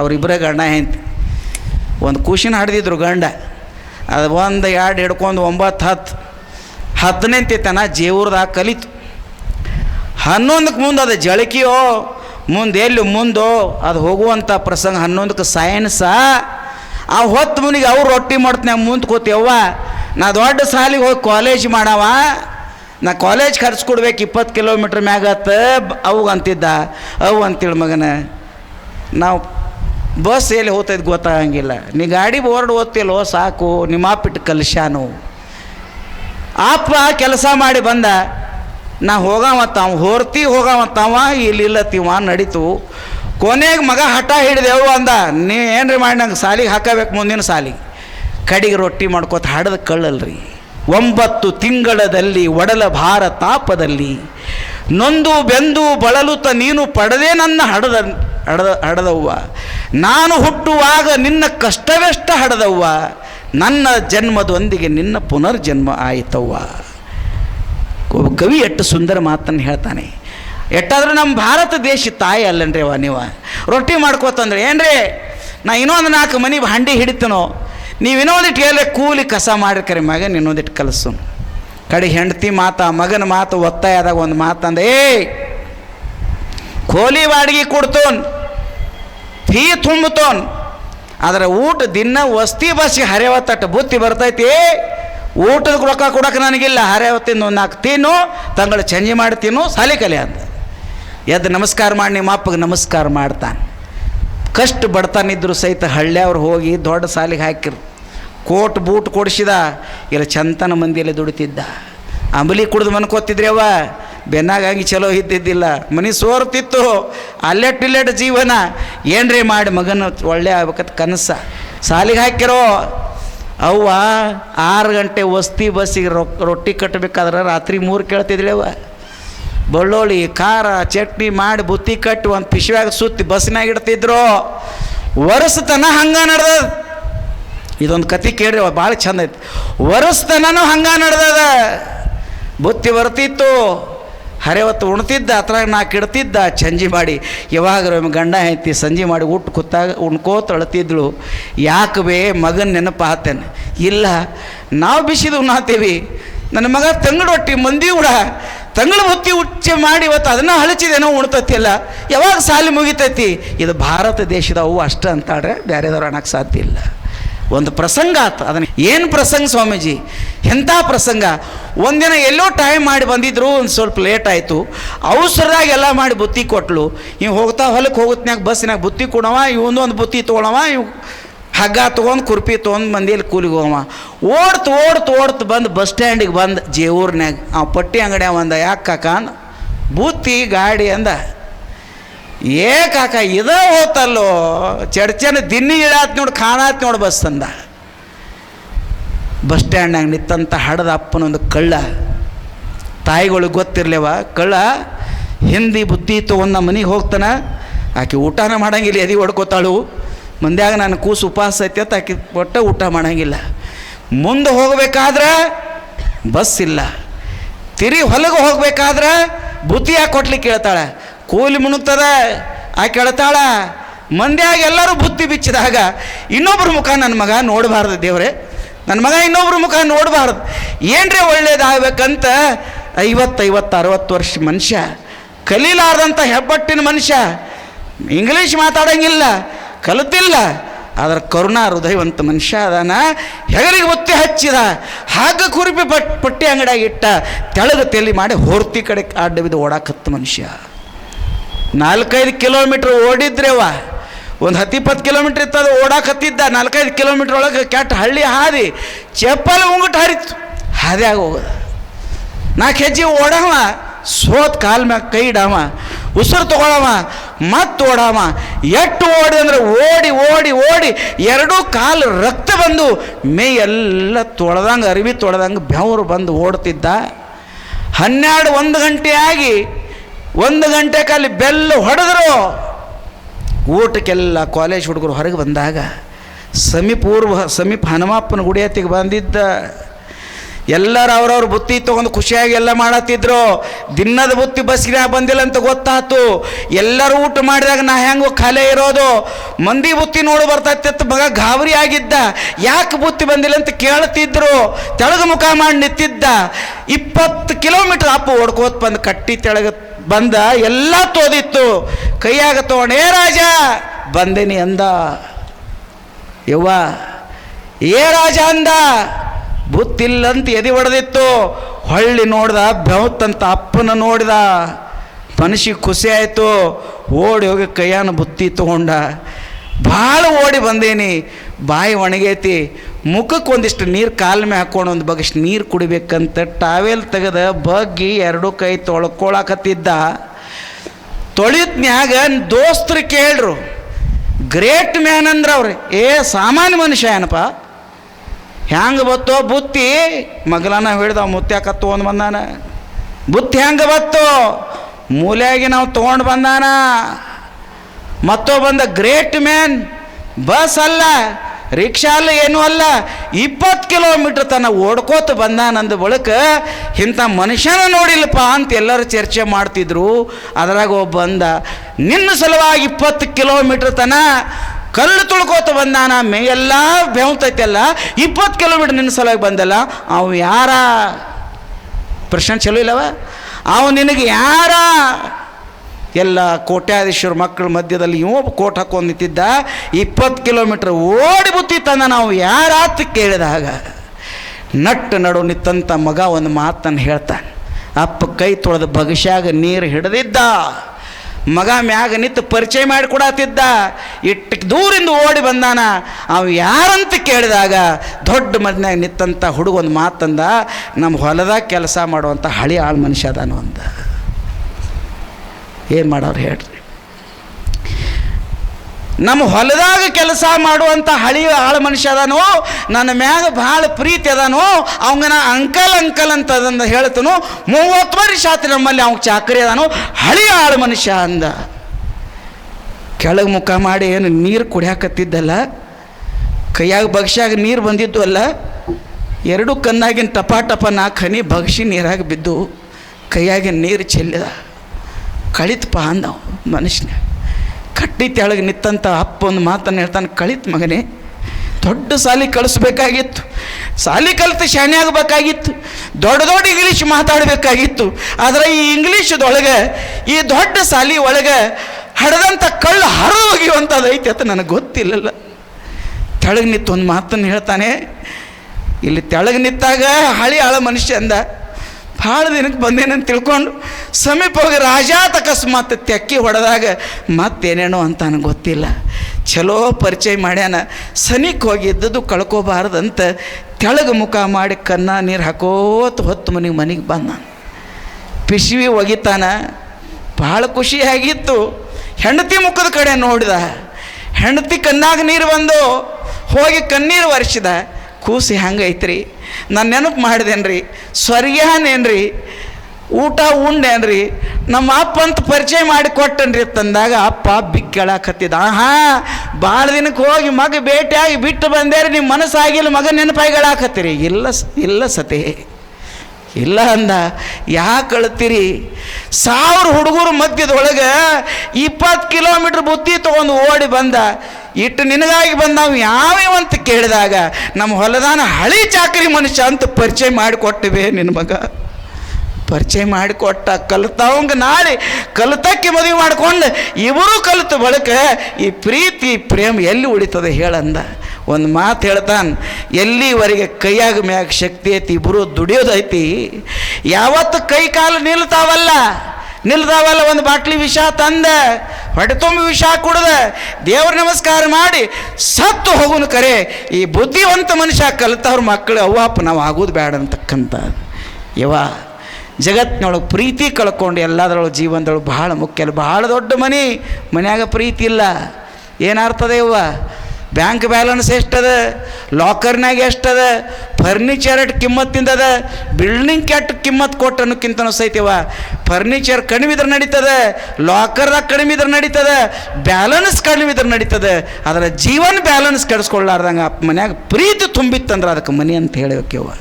ಅವರಿಬ್ಬರೇ ಗಂಡ ಹೆಂಡ್ತಿ. ಒಂದು ಖುಷಿನ ಹಡ್ದಿದ್ರು ಗಂಡ. ಅದು ಒಂದು ಎರಡು ಹಿಡ್ಕೊಂಡು ಒಂಬತ್ತು ಹತ್ತು. ಹತ್ತನೇ ತನ ಜೇವ್ರದಾಗ ಕಲಿತು. ಹನ್ನೊಂದಕ್ಕೆ ಮುಂದೆ ಅದು ಜಳಕಿಯೋ, ಮುಂದೆ ಎಲ್ಲಿ ಮುಂದೋ, ಅದು ಹೋಗುವಂಥ ಪ್ರಸಂಗ ಹನ್ನೊಂದಕ್ಕೆ ಸೈನ್ಸ ಆ ಹೊತ್ತು ಮುನಿಗೆ ಅವ್ರು ರೊಟ್ಟಿ ಮಾಡ್ತೀನಿ ಮುಂದೆ ಕೂತಿಯವ್ವ, ನಾ ದೊಡ್ಡ ಸಾಲಿಗೆ ಹೋಗಿ ಕಾಲೇಜ್ ಮಾಡವ, ನಾ ಕಾಲೇಜ್ ಖರ್ಚು ಕೊಡ್ಬೇಕು ಇಪ್ಪತ್ತು ಕಿಲೋಮೀಟ್ರ್ ಮ್ಯಾಗತ್ತ ಅವು ಅಂತಿದ್ದ. ಅವು ಅಂತೇಳಿ ಮಗನ, ನಾವು ಬಸ್ ಎಲ್ಲಿ ಹೋಗ್ತೈತೆ ಗೊತ್ತಾಗಂಗಿಲ್ಲ. ನೀ ಗಾಡಿ ಬೋರ್ಡ್ ಓದ್ತಿಲ್ಲೋ ಸಾಕು, ನಿಮ್ಮ ಅಪ್ಪಿಟ್ಟು ಕಲಿಶಾನು ಅಪ್ಪ ಕೆಲಸ ಮಾಡಿ ಬಂದ, ನಾ ಹೋಗವತ್ತಾವ ಹೊರ್ತಿ ಹೋಗವತ್ತಾವ ಇಲ್ಲಿಲ್ಲತ್ತೀವ ನಡೀತು. ಕೊನೆಗೆ ಮಗ ಹಠ ಹಿಡಿದೆವು ಅಂದ, ನೀ ಏನ್ರಿ ಮಾಡಿ ನಂಗೆ ಸಾಲಿಗೆ ಹಾಕಬೇಕು ಮುಂದಿನ ಸಾಲಿಗೆ ಕಡಿಗೆ ರೊಟ್ಟಿ ಮಾಡ್ಕೋತ ಹಡದ ಕಳ್ಳಲ್ರಿ. ಒಂಬತ್ತು ತಿಂಗಳದಲ್ಲಿ ಒಡಲ ಭಾರ ತಾಪದಲ್ಲಿ, ನೊಂದು ಬೆಂದು ಬಳಲುತ್ತ ನೀನು ಪಡೆದೇ ನನ್ನ ಹಡದ ಹಡದ, ಹಡದವ್ವ. ನಾನು ಹುಟ್ಟುವಾಗ ನಿನ್ನ ಕಷ್ಟವೆಷ್ಟ ಹಡದವ್ವ? ನನ್ನ ಜನ್ಮದೊಂದಿಗೆ ನಿನ್ನ ಪುನರ್ಜನ್ಮ ಆಯಿತವ್ವ? ಒಬ್ಬ ಕವಿ ಎಷ್ಟು ಸುಂದರ ಮಾತನ್ನು ಹೇಳ್ತಾನೆ. ಎಟ್ಟಾದರೂ ನಮ್ಮ ಭಾರತ ದೇಶ ತಾಯಿ ಅಲ್ಲನ್ರಿ ಅವ ನೀವು. ರೊಟ್ಟಿ ಮಾಡ್ಕೋತಂದ್ರೆ, ಏನ್ರಿ, ನಾ ಇನ್ನೊಂದು ನಾಲ್ಕು ಮನೆ ಹಂಡಿ ಹಿಡಿತನೋ? ನೀವು ಇನ್ನೊಂದಿಟ್ಟು ಎಲ್ಲ ಕೂಲಿ ಕಸ ಮಾಡಿರ್ಕರಿ ಮಗನ ಇನ್ನೊಂದಿಟ್ಟು ಕಲಸು. ಕಡೆ ಹೆಂಡತಿ ಮಾತ, ಮಗನ ಮಾತು ಒತ್ತಾಯದಾಗ ಒಂದು ಮಾತಂದ ಏ ಕೋಲಿ ಬಾಡಿಗೆ ಕೊಡ್ತೋನ್ ಫೀ ತುಂಬತೋನ್ ಆದರೆ ಊಟ ದಿನ ವಸ್ತಿ ಬಸಿ ಹರಿಯವತ್ತಟ್ಟು ಬುತ್ತಿ ಬರ್ತೈತಿ. ಊಟದ ರೊಕ್ಕ ಕೊಡಕ್ಕೆ ನನಗಿಲ್ಲ. ಹರಿಯವತ್ತಿಂದ ಒಂದು ನಾಲ್ಕು ತಿನ್ನು, ತಂಗಳು ಚಂಜಿ ಮಾಡಿ ತಿನ್ನು, ಸಾಲಿ ಕಲಿ ಅಂತ. ಎದ್ದು ನಮಸ್ಕಾರ ಮಾಡಿ, ನಿಮ್ಮ ಅಪ್ಪಗೆ ನಮಸ್ಕಾರ ಮಾಡ್ತಾನೆ. ಕಷ್ಟ ಬಡ್ತಾನಿದ್ರು ಸಹಿತ ಹಳ್ಳಿಯವ್ರು ಹೋಗಿ ದೊಡ್ಡ ಸಾಲಿಗೆ ಹಾಕಿರು. ಕೋಟ್ ಬೂಟ್ ಕೊಡಿಸಿದ, ಇಲ್ಲ ಚಂತನ ಮಂದಿಯಲ್ಲಿ ದುಡಿತಿದ್ದ. ಅಂಬಲಿ ಕುಡಿದು ಮನ್ಕೋತಿದ್ರಿ ಅವ ಬೆನ್ನಾಗ ಚಲೋ ಇದ್ದಿದ್ದಿಲ್ಲ. ಮನೆ ಸೋರ್ತಿತ್ತು. ಅಲ್ಲೆಟ್ ಜೀವನ. ಏನ್ರಿ ಮಾಡಿ ಮಗನ ಒಳ್ಳೆ ಆಗ್ಬೇಕಂತ ಕನಸ. ಸಾಲಿಗೆ ಹಾಕಿರೋ ಅವ್ವ ಆರು ಗಂಟೆ ವಸ್ತಿ ಬಸ್ಸಿಗೆ ರೊಕ್ ರೊಟ್ಟಿ ಕಟ್ಟಬೇಕಾದ್ರೆ ರಾತ್ರಿ ಮೂರು ಕೇಳ್ತಿದ್ರಿ ಅವ ಬೆಳ್ಳುಳ್ಳಿ ಖಾರ, ಚಟ್ನಿ ಮಾಡಿ ಬುತ್ತಿ ಕಟ್ಟು ಒಂದು ಪಿಶ್ವ್ಯಾಗ ಸುತ್ತಿ ಬಸ್ನಾಗ ಇಡ್ತಿದ್ರು. ವರ್ಷತನ ಹಂಗ ನಡ್ದ ಇದೊಂದು ಕತೆ ಕೇಳ್ರಿ ಭಾಳ ಚಂದ ಐತಿ. ವರ್ಷತನೂ ಹಂಗ ನಡ್ದದ. ಬುತ್ತಿ ಬರ್ತಿತ್ತು. ಹರೆವತ್ತು ಉಣ್ತಿದ್ದ ಅದ್ರಾಗ ನಾ ಕಿಡ್ತಿದ್ದ ಚಂಜಿ ಮಾಡಿ ಯಾವಾಗ ಗಂಡ ಐತಿ ಸಂಜೆ ಮಾಡಿ ಊಟ ಕೂತಾಗ ಉಣ್ಕೋತ ಅಳ್ತಿದ್ಳು ಯಾಕೆ ಬೇ ಮಗನ ನೆನಪು ಆತೇನೆ? ಇಲ್ಲ, ನಾವು ಬಿಸಿದು ಉಣ್ಣಾತೀವಿ ನನ್ನ ಮಗ ತಂಗಡ ಹೊಟ್ಟಿ ಮಂದಿ ಉಡ ತಂಗಳ ಬುತ್ತಿ ಉಚ್ಚೆ ಮಾಡಿ ಇವತ್ತು ಅದನ್ನು ಹಳಚಿದೇನೋ ಉಣ್ತತಿಲ್ಲ ಯಾವಾಗ ಸಾಲಿ ಮುಗಿತೈತಿ? ಇದು ಭಾರತ ದೇಶದ ಅವು ಅಷ್ಟ ಅಂತಾಡ್ರೆ ಬೇರೆದವ್ರು ಅಣಕ್ಕೆ ಸಾಧ್ಯ ಇಲ್ಲ. ಒಂದು ಪ್ರಸಂಗ ಆತು. ಅದನ್ನು ಏನು ಪ್ರಸಂಗ ಸ್ವಾಮೀಜಿ? ಎಂಥ ಪ್ರಸಂಗ? ಒಂದಿನ ಎಲ್ಲೋ ಟೈಮ್ ಮಾಡಿ ಬಂದಿದ್ರು, ಒಂದು ಸ್ವಲ್ಪ ಲೇಟ್ ಆಯಿತು. ಅವಸರದಾಗ ಎಲ್ಲ ಮಾಡಿ ಬುತ್ತಿ ಕೊಟ್ಲು. ಇವು ಹೋಗ್ತಾ ಹೊಲಕ್ಕೆ ಹೋಗುತ್ನ್ಯಾಗ ಬಸ್ಸಿನಾಗ ಬುತ್ತಿ ಕೊಡವ, ಇವೊಂದು ಒಂದು ಬುತ್ತಿ ತೊಗೊಳವ, ಇವು ಹಗ್ಗ ತೊಗೊಂಡು ಕುರ್ಪಿ ತೊಗೊಂಡು ಮಂದಿಯಲ್ಲಿ ಕೂಲಿಗೆ ಹೋಗವ. ಓಡ್ತು ಓಡ್ತು ಓಡ್ತು ಬಂದು ಬಸ್ ಸ್ಟ್ಯಾಂಡಿಗೆ ಬಂದು ಜೇವೂರ್ನಾಗ ಆ ಪಟ್ಟಿ ಅಂಗಡಿ ಒಂದು, ಯಾಕೆ ಕಾಕ ಬುತ್ತಿ, ಗಾಡಿ ಅಂದ ಏ ಕಾಕ, ಇದ ಹೋತಲ್ಲೋ? ಚರ್ಚೆನ ದಿನ್ನಿ ಇಳಾತ್ ನೋಡಿ ಕಾಣಾತ್ ನೋಡಿ ಬಸ್ ಅಂದ. ಬಸ್ ಸ್ಟ್ಯಾಂಡ್ನಾಗ ನಿತ್ತಂತ ಹಡದ ಅಪ್ಪನೊಂದು ಕಳ್ಳ. ತಾಯಿಗಳಿಗೆ ಗೊತ್ತಿರ್ಲೇವ, ಕಳ್ಳ ಹಿಂದಿ ಬುತ್ತಿ ತೊಗೊಂಡು ಮನೆಗೆ ಹೋಗ್ತಾನೆ. ಆಕೆ ಊಟನ ಮಾಡಂಗಿಲ್ಲ, ಎದಿ ಹೊಡ್ಕೋತಾಳು. ಮಂದ್ಯಾಗ ನಾನು ಕೂಸು ಉಪವಾಸ ಐತೆ ಅಂತ ಆಕೆ ಒಟ್ಟ ಊಟ ಮಾಡಂಗಿಲ್ಲ. ಮುಂದೆ ಹೋಗಬೇಕಾದ್ರೆ ಬಸ್ ಇಲ್ಲ. ತಿರಿ ಹೊಲಗೆ ಹೋಗ್ಬೇಕಾದ್ರೆ ಬುತ್ತಿ ಯಾಕೆ ಕೊಟ್ಲಿಕ್ಕೆ ಕೇಳ್ತಾಳೆ? ಕೂಲಿ ಮುಣುಗ್ತದ, ಆಕೆ ಕೇಳ್ತಾಳ ಮಂದ್ಯಾಗ ಎಲ್ಲರೂ ಬುತ್ತಿ ಬಿಚ್ಚಿದಾಗ ಇನ್ನೊಬ್ಬರ ಮುಖ ನನ್ನ ಮಗ ನೋಡಬಾರ್ದು ದೇವ್ರೆ. ನನ್ನ ಮಗ ಇನ್ನೊಬ್ಬರ ಮುಖ ನೋಡಬಾರ್ದು. ಏನ್ರಿ ಒಳ್ಳೇದಾಗಬೇಕಂತ? ಐವತ್ತು ಐವತ್ತು ಅರವತ್ತು ವರ್ಷ ಮನುಷ್ಯ ಕಲೀಲಾರ್ದಂಥ ಹೆಬ್ಬಟ್ಟಿನ ಮನುಷ್ಯ. ಇಂಗ್ಲೀಷ್ ಮಾತಾಡಂಗಿಲ್ಲ, ಕಲಿತಿಲ್ಲ. ಆದ್ರೆ ಕರುಣಾ ಹೃದಯವಂತ ಮನುಷ್ಯ ಅದಾನ. ಹೆಗಲಿಗೆ ಒತ್ತಿ ಹಚ್ಚಿದ. ಹಾಗ ಕುರುಪಿ ಪಟ್ ಪಟ್ಟಿ ಅಂಗಡಿಯಾಗಿಟ್ಟ ತೆಳಗ ತೆಲಿ ಮಾಡಿ ಹೊರ್ತಿ ಕಡೆ ಅಡ್ಡ ಬಿದ್ದು ಓಡಾಕತ್ತ ಮನುಷ್ಯ. ನಾಲ್ಕೈದು ಕಿಲೋಮೀಟ್ರ್ ಓಡಿದ್ರೆವ ಒಂದು ಹತ್ತು ಇಪ್ಪತ್ತು ಕಿಲೋಮೀಟ್ರ್ ಇತ್ತದು ಓಡಾಕತ್ತಿದ್ದ ನಾಲ್ಕೈದು ಕಿಲೋಮೀಟ್ರ್ ಒಳಗೆ ಕೆಟ್ಟ ಹಳ್ಳಿ ಹಾದಿ, ಚಪ್ಪಲ್ ಉಂಗುಟ್ಟು ಹರಿತು ಹಾದಿಯಾಗ ಹೋಗೋದು ನಾಲ್ಕು ಹೆಜ್ಜೆ ಓಡವ, ಸೋತ್ ಕಾಲ್ ಮ್ಯಾಗ ಕೈ ಇಡವ, ಉಸಿರು ತಗೊಳವ, ಮತ್ತೆ ಓಡವ. ಎಷ್ಟು ಓಡಿ ಅಂದ್ರೆ ಓಡಿ ಓಡಿ ಓಡಿ, ಎರಡೂ ಕಾಲು ರಕ್ತ ಬಂದು ಮೇ ಎಲ್ಲ ತೊಳೆದಂಗೆ, ಅರಿವಿ ತೊಳೆದಂಗೆ ಬೆವರು ಬಂದು ಓಡ್ತಿದ್ದ. ಹನ್ನೆರಡು, ಒಂದು ಗಂಟೆ ಆಗಿ ಒಂದು ಗಂಟೆ ಕಾಲಿ ಬೆಲ್ಲ ಹೊಡೆದ್ರು. ಊಟಕ್ಕೆಲ್ಲ ಕಾಲೇಜ್ ಹುಡುಗರು ಹೊರಗೆ ಬಂದಾಗ ಸಮೀಪೂರ್ವ, ಸಮೀಪ ಹನುಮಪ್ಪನ ಗುಡಿಯತ್ತಿಗೆ ಬಂದಿದ್ದ. ಎಲ್ಲರೂ ಅವ್ರವ್ರ ಬುತ್ತಿ ತೊಗೊಂಡು ಖುಷಿಯಾಗಿ ಎಲ್ಲ ಮಾಡತ್ತಿದ್ರು. ದಿನದ ಬುತ್ತಿ ಬಸ್ಗಿನ ಬಂದಿಲ್ಲ ಅಂತ ಗೊತ್ತಾತು. ಎಲ್ಲರೂ ಊಟ ಮಾಡಿದಾಗ ನಾ ಹೆಂಗೋ ಖಾಲಿ ಇರೋದು. ಮಂದಿ ಬುತ್ತಿ ನೋಡು ಬರ್ತೈತೆ ಮಗ ಗಾಬರಿ ಆಗಿದ್ದ. ಯಾಕೆ ಬುತ್ತಿ ಬಂದಿಲ್ಲ ಅಂತ ಕೇಳ್ತಿದ್ರು. ತೆಳಗ ಮುಖ ಮಾಡಿ ನಿಂತಿದ್ದ. ಇಪ್ಪತ್ತು ಕಿಲೋಮೀಟರ್ ಅಪ್ಪು ಓಡ್ಕೋತ್ ಬಂದು ಕಟ್ಟಿ ತೆಳಗ ಬಂದ ಎಲ್ಲ ತೋದಿತ್ತು. ಕೈಯಾಗ ತಗೊಂಡೇ ರಾಜ, ಬಂದಿನಿ ಅಂದ. ಯವ್ವ, ಏ ರಾಜ ಅಂದ. ಬುತ್ತಿಲ್ಲಂತ ಎದೆ ಹೊಡೆದಿತ್ತು. ಹೊಳ್ಳಿ ನೋಡ್ದ ಬೆವತ್ತಂತ ಅಪ್ಪನ ನೋಡಿದ. ಮನಸ್ಸಿಗೆ ಖುಷಿ ಆಯಿತು. ಓಡಿ ಹೋಗಿ ಕೈಯಾನ ಬುತ್ತಿ ತೊಗೊಂಡ. ಭಾಳ ಓಡಿ ಬಂದೇನಿ. ಬಾಯಿ ಒಣಗೈತಿ, ಮುಖಕ್ಕೆ ಒಂದಿಷ್ಟು ನೀರು ಕಾಲು ಮೇ ಹಾಕೊಂಡು ಒಂದು ಬಗಷ್ಟು ನೀರು ಕುಡಿಬೇಕಂತ ಟಾವೆಲ್ ತೆಗೆದ ಬಗ್ಗಿ ಎರಡು ಕೈ ತೊಳ್ಕೊಳಕತ್ತಿದ್ದ. ತೊಳಿತ್ನ್ಯಾಗ ದೋಸ್ತರು ಕೇಳ್ರು, ಗ್ರೇಟ್ ಮ್ಯಾನ್ ಅಂದ್ರೆ ಅವ್ರಿ, ಏ ಸಾಮಾನ್ಯ ಮನುಷ್ಯ ಏನಪ್ಪ? ಹ್ಯಾಂಗೆ ಬತ್ತೋ ಬುತ್ತಿ? ಮಗಲನ ಹಿಡ್ದ ಮುತ್ಯಾಕ ತೊಗೊಂಡು ಬಂದಾನ. ಬುತ್ತಿ ಹೆಂಗೆ ಬತ್ತೋ? ಮೂಲೆಯಾಗಿ ನಾವು ತೊಗೊಂಡು ಬಂದಾನ. ಮತ್ತೋ ಬಂದ, ಗ್ರೇಟ್ ಮ್ಯಾನ್, ಬಸ್ ಅಲ್ಲ ರಿಕ್ಷಾ ಅಲ್ಲ ಏನೂ ಅಲ್ಲ, ಇಪ್ಪತ್ತು ಕಿಲೋಮೀಟ್ರ್ ತನಕ ಓಡ್ಕೋತ ಬಂದಾನಂದ ಬಳಿಕ ಇಂಥ ಮನುಷ್ಯನ ನೋಡಿಲ್ಲಪ್ಪ ಅಂತ ಎಲ್ಲರೂ ಚರ್ಚೆ ಮಾಡ್ತಿದ್ರು. ಅದ್ರಾಗ ಒಬ್ಬ ಬಂದ, ನಿನ್ನ ಸಲುವಾಗಿ ಇಪ್ಪತ್ತು ಕಿಲೋಮೀಟ್ರ್ ತನ ಕಲ್ಲು ತುಳ್ಕೋತ ಬಂದಾನ, ಮೇ ಎಲ್ಲ ಬೆವತೈತೆಲ್ಲ, ಇಪ್ಪತ್ತು ಕಿಲೋಮೀಟ್ರ್ ನಿನ್ನ ಸಲುವಾಗಿ ಬಂದಲ್ಲ, ಅವು ಯಾರ? ಪ್ರಶ್ನೆ ಚಲೋ ಇಲ್ಲವ? ಅವ ನಿನಗೆ ಯಾರ? ಎಲ್ಲ ಕೋಟ್ಯಾಧೀಶ್ವರ ಮಕ್ಕಳ ಮಧ್ಯದಲ್ಲಿ ಇವ ಕೋಟ್ ಹಾಕೊಂಡು ನಿಂತಿದ್ದ. ಇಪ್ಪತ್ತು ಕಿಲೋಮೀಟ್ರ್ ಓಡಿ ಬುತ್ತಿತ್ತಂದ ನಾವು. ಯಾರಾತ ಕೇಳಿದಾಗ ನಟ್ಟು ನಡು ನಿತ್ತಂಥ ಮಗ ಒಂದು ಮಾತನ್ನು ಹೇಳ್ತಾನೆ. ಅಪ್ಪ ಕೈ ತೊಳೆದು ಬಗಶ್ಯಾಗ ನೀರು ಹಿಡಿದಿದ್ದ. ಮಗ ಮ್ಯಾಗ ನಿಂತು ಪರಿಚಯ ಮಾಡಿಕೊಡತ್ತಿದ್ದ ಇಟ್ಟು ದೂರಿಂದ ಓಡಿ ಬಂದಾನ. ಅವ ಯಾರಂತ ಕೇಳಿದಾಗ ದೊಡ್ಡ ಮದ್ನಾಗ ನಿತ್ತಂಥ ಹುಡುಗ ಒಂದು ಮಾತಂದ ನಮ್ಮ ಹೊಲದಾಗ ಕೆಲಸ ಮಾಡುವಂಥ ಹಳಿ ಆಳು ಮನುಷ್ಯ ಅದಾನು ಅಂದ. ಏನು ಮಾಡೋರು ಹೇಳ್ರಿ? ನಮ್ಮ ಹೊಲದಾಗ ಕೆಲಸ ಮಾಡುವಂಥ ಹಳಿ ಆಳು ಮನುಷ್ಯ ಅದಾನೋ, ನನ್ನ ಮ್ಯಾಗ ಭಾಳ ಪ್ರೀತಿ ಅದಾನೋ, ಅವಂಗ ನಾ ಅಂಕಲ್ ಅಂಕಲ್ ಅಂತ ಅದಂದ ಹೇಳ್ತನು, ಮೂವತ್ತು ವರ್ಷ ಆತು ನಮ್ಮಲ್ಲಿ ಅವ್ನ ಚಾಕರಿ ಅದಾನೋ, ಹಳಿ ಆಳು ಮನುಷ್ಯ ಅಂದ. ಕೆಳಗೆ ಮುಖ ಮಾಡಿ ಏನು ನೀರು ಕುಡಿಯಾಕತ್ತಿದ್ದಲ್ಲ, ಕೈಯಾಗ ಬಗ್ಸ್ಯಾಗ ನೀರು ಬಂದಿದ್ದು ಅಲ್ಲ, ಎರಡು ಕಣ್ಣಾಗಿನ ಟಪ ಟಪ ನಾಲ್ಕು ಹನಿ ಬಗ್ಸಿ ನೀರಾಗಿ ಬಿದ್ದು ಕೈಯಾಗಿನ ನೀರು ಚೆಲ್ಲಿದ. ಕಳಿತಪ್ಪ ಅಂದ ಮನುಷ್ಯನ. ಕಟ್ಟಿ ತೆಳಗೆ ನಿತ್ತಂತ ಅಪ್ಪ ಒಂದು ಮಾತನ್ನು ಹೇಳ್ತಾನೆ, ಕಳಿತ್ ಮಗನೇ, ದೊಡ್ಡ ಸಾಲಿ ಕಳಿಸ್ಬೇಕಾಗಿತ್ತು. ಸಾಲಿ ಕಲಿತು ಶಾಣೆ ಆಗಬೇಕಾಗಿತ್ತು. ದೊಡ್ಡ ದೊಡ್ಡ ಇಂಗ್ಲೀಷ್ ಮಾತಾಡಬೇಕಾಗಿತ್ತು. ಆದರೆ ಈ ಇಂಗ್ಲೀಷದೊಳಗೆ ಈ ದೊಡ್ಡ ಸಾಲಿ ಒಳಗೆ ಹಡದಂಥ ಕಳ್ಳು ಹರಿದು ಹೋಗಿವಂಥದ್ದು ಐತೆ ಅಂತ ನನಗೆ ಗೊತ್ತಿಲ್ಲಲ್ಲ. ತೆಳಗೆ ನಿಂತು ಒಂದು ಮಾತನ್ನು ಹೇಳ್ತಾನೆ, ಇಲ್ಲಿ ತೆಳಗೆ ನಿಂತಾಗ ಹಳಿ ಆಳ ಮನುಷ್ಯ ಅಂದ. ಭಾಳ ದಿನಕ್ಕೆ ಬಂದೇನಂತ ತಿಳ್ಕೊಂಡು ಸಮೀಪ ಹೋಗಿ ರಾಜಾತ್ ಅಕಸ್ಮಾತ್ ತೆಕ್ಕಿ ಹೊಡೆದಾಗ ಮತ್ತೇನೇನೋ ಅಂತ ನನಗೆ ಗೊತ್ತಿಲ್ಲ. ಚಲೋ ಪರಿಚಯ ಮಾಡ್ಯಾನ. ಸನಿಕ್ ಹೋಗಿ ಇದ್ದದ್ದು ಕಳ್ಕೋಬಾರ್ದಂತ ತೆಳಗೆ ಮುಖ ಮಾಡಿ ಕನ್ನ ನೀರು ಹಾಕೋತ ಹೊತ್ತು ಮನೆಗೆ ಮನೆಗೆ ಬಂದ ಪಿಶ್ವಿ ಒಗಿತಾನ. ಭಾಳ ಖುಷಿಯಾಗಿತ್ತು ಹೆಂಡತಿ ಮುಖದ ಕಡೆ ನೋಡಿದ. ಹೆಂಡತಿ ಕಣ್ಣಾಗ ನೀರು ಬಂದು ಹೋಗಿ ಕಣ್ಣೀರು ಒರೆಸಿದ. ಕೂಸಿ ಹಂಗೈತ್ರಿ. ನಾನು ನೆನಪು ಮಾಡಿದೇನ್ರಿ, ಸ್ವರ್ಗ್ಯಾನೇನ್ರಿ, ಊಟ ಉಂಡೇನ್ರಿ, ನಮ್ಮ ಅಪ್ಪ ಅಂತ ಪರಿಚಯ ಮಾಡಿ ಕೊಟ್ಟನ್ರಿ ತಂದಾಗ ಅಪ್ಪ ಬಿಗ್ ಆಹಾ ಭಾಳ ದಿನಕ್ಕೆ ಹೋಗಿ ಮಗ ಭೇಟಿಯಾಗಿ ಬಿಟ್ಟು ಬಂದೇರಿ ನಿಮ್ಮ ಮನಸ್ಸಾಗಿಲ್ಲ ಮಗ ನೆನಪಾಗಿಗಳಾಕತ್ತೀರಿ. ಇಲ್ಲ ಇಲ್ಲ ಸತಿ. ಇಲ್ಲ ಅಂದ, ಯಾಕೆ ಕಳ್ತೀರಿ ಸಾವಿರ ಹುಡುಗರು ಮಧ್ಯದೊಳಗೆ ಇಪ್ಪತ್ತು ಕಿಲೋಮೀಟ್ರ್ ಬುತ್ತಿ ತೊಗೊಂಡು ಓಡಿ ಬಂದ ಇಟ್ಟು ನಿನಗಾಗಿ ಬಂದಾವ ಯಾವ್ಯಾವ ಅಂತ ಕೇಳಿದಾಗ ನಮ್ಮ ಹೊಲದಾನ ಹಳಿ ಚಾಕರಿ ಮನುಷ್ಯ ಅಂತ ಪರಿಚಯ ಮಾಡಿಕೊಟ್ಟಿವೆ ನಿನ್ನ ಮಗ. ಪರಿಚಯ ಮಾಡಿಕೊಟ್ಟ ಕಲಿತವಂಗೆ ನಾಳೆ ಕಲಿತಕ್ಕೆ ಮದುವೆ ಮಾಡ್ಕೊಂಡು ಇವರು ಕಲಿತು ಬಳಿಕ ಈ ಪ್ರೀತಿ, ಪ್ರೇಮ ಎಲ್ಲಿ ಉಳಿತದೆ ಹೇಳಂದ. ಒಂದು ಮಾತು ಹೇಳ್ತಾನೆ, ಎಲ್ಲಿವರೆಗೆ ಕೈಯಾಗ ಮ್ಯಾಗ ಶಕ್ತಿ ಐತಿ ಇಬ್ಬರು ದುಡಿಯೋದೈತಿ ಯಾವತ್ತು ಕೈ ಕಾಲು ನಿಲ್ತಾವಲ್ಲ? ನಿಲ್ದಾವಲ್ಲ ಒಂದು ಬಾಟ್ಲಿ ವಿಷ ತಂದ, ಹೊಟ್ಟೆ ತುಂಬ ವಿಷ ಕುಡ್ದ, ದೇವ್ರ ನಮಸ್ಕಾರ ಮಾಡಿ ಸತ್ತು ಹೋಗುನ ಕರೆ. ಈ ಬುದ್ಧಿವಂತ ಮನುಷ್ಯ ಕಲಿತವ್ರ ಮಕ್ಕಳು ಅವ್ವಪ್ಪ ನಾವು ಆಗೋದು ಬೇಡ ಅಂತಕ್ಕಂಥ. ಯವ ಜಗತ್ತಿನೊಳಗೆ ಪ್ರೀತಿ ಕಳ್ಕೊಂಡು ಎಲ್ಲದರೊಳಗೆ ಜೀವನದೊಳಗೆ ಭಾಳ ಮುಖ್ಯ. ಭಾಳ ದೊಡ್ಡ ಮನೆ, ಮನ್ಯಾಗ ಪ್ರೀತಿ ಇಲ್ಲ. ಏನಾರ್ತದೆ ಯವ್ವ? ಬ್ಯಾಂಕ್ ಬ್ಯಾಲೆನ್ಸ್ ಎಷ್ಟದ? ಲಾಕರ್ನಾಗ ಎಷ್ಟದ? ಫರ್ನಿಚರ್ ಕಿಮ್ಮತ್ತಿಂದದ? ಬಿಲ್ಡಿಂಗ್ ಕೆಟ್ಟ ಕಿಮ್ಮತ್ತು ಕೊಟ್ಟು ಅನ್ನೋಕ್ಕಿಂತನೂ ಸಹಿತವ ಫರ್ನಿಚರ್ ಕಡಿಮೆ ಇದ್ರೆ ನಡೀತದೆ, ಲಾಕರ್ದಾಗ ಕಡಿಮೆ ಇದ್ರೆ ನಡೀತದೆ, ಬ್ಯಾಲೆನ್ಸ್ ಕಡಿಮೆ ಇದ್ರೆ ನಡೀತದೆ. ಅದರ ಜೀವನ ಬ್ಯಾಲೆನ್ಸ್ ಕೆಡಿಸ್ಕೊಳ್ಳಾರ್ದಂಗೆ ಮನ್ಯಾಗ ಪ್ರೀತಿ ತುಂಬಿತ್ತಂದ್ರೆ ಅದಕ್ಕೆ ಮನೆ ಅಂತ ಹೇಳಬೇಕವ್ವ